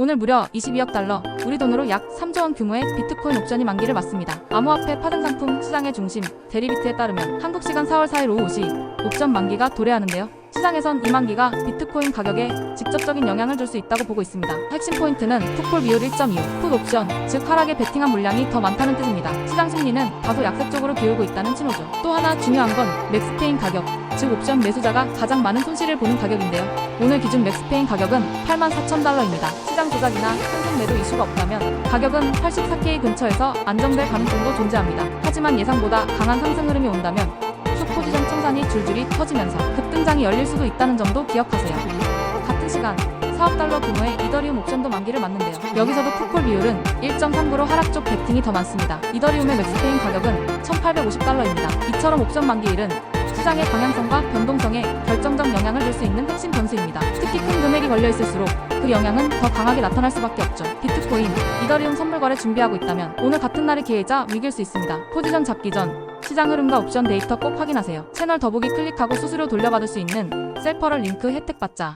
오늘 무려 22억 달러, 우리 돈으로 약 3조 원 규모의 비트코인 옵션이 만기를 맞습니다. 암호화폐 파생 상품 시장의 중심 데리비트에 따르면 한국 시간 4월 4일 오후 5시 옵션 만기가 도래하는데요. 시장에선 이 만기가 비트코인 가격에 직접적인 영향을 줄 수 있다고 보고 있습니다. 핵심 포인트는 풋콜 비율 1.25, 풋 옵션, 즉 하락에 베팅한 물량이 더 많다는 뜻입니다. 시장 심리는 다소 약세적으로 기울고 있다는 신호죠. 또 하나 중요한 건 맥스페인 가격, 즉 옵션 매수자가 가장 많은 손실을 보는 가격인데요. 오늘 기준 맥스페인 가격은 84,000달러입니다. 시장 조작이나 현금 매도 이슈가 없다면 가격은 84K 근처에서 안정될 가능성도 존재합니다. 하지만 예상보다 강한 상승 흐름이 온다면 숏 포지션 청산이 줄줄이 터지면서 급등장이 열릴 수도 있다는 점도 기억하세요. 같은 시간 4억 달러 규모의 이더리움 옵션도 만기를 맞는데요. 여기서도 풋콜 비율은 1.39로 하락 쪽 베팅이 더 많습니다. 이더리움의 맥스페인 가격은 1,850달러입니다. 이처럼 옵션 만기일은 시장의 방향성과 변동성에 결정적 영향을 줄 수 있는 핵심 변수입니다. 특히 큰 금액이 걸려 있을수록 그 영향은 더 강하게 나타날 수밖에 없죠. 비트코인, 이더리움 선물 거래 준비하고 있다면 오늘 같은 날이 기회이자 위기일 수 있습니다. 포지션 잡기 전 시장 흐름과 옵션 데이터 꼭 확인하세요. 채널 더보기 클릭하고 수수료 돌려받을 수 있는 셀퍼럴 링크 혜택 받자.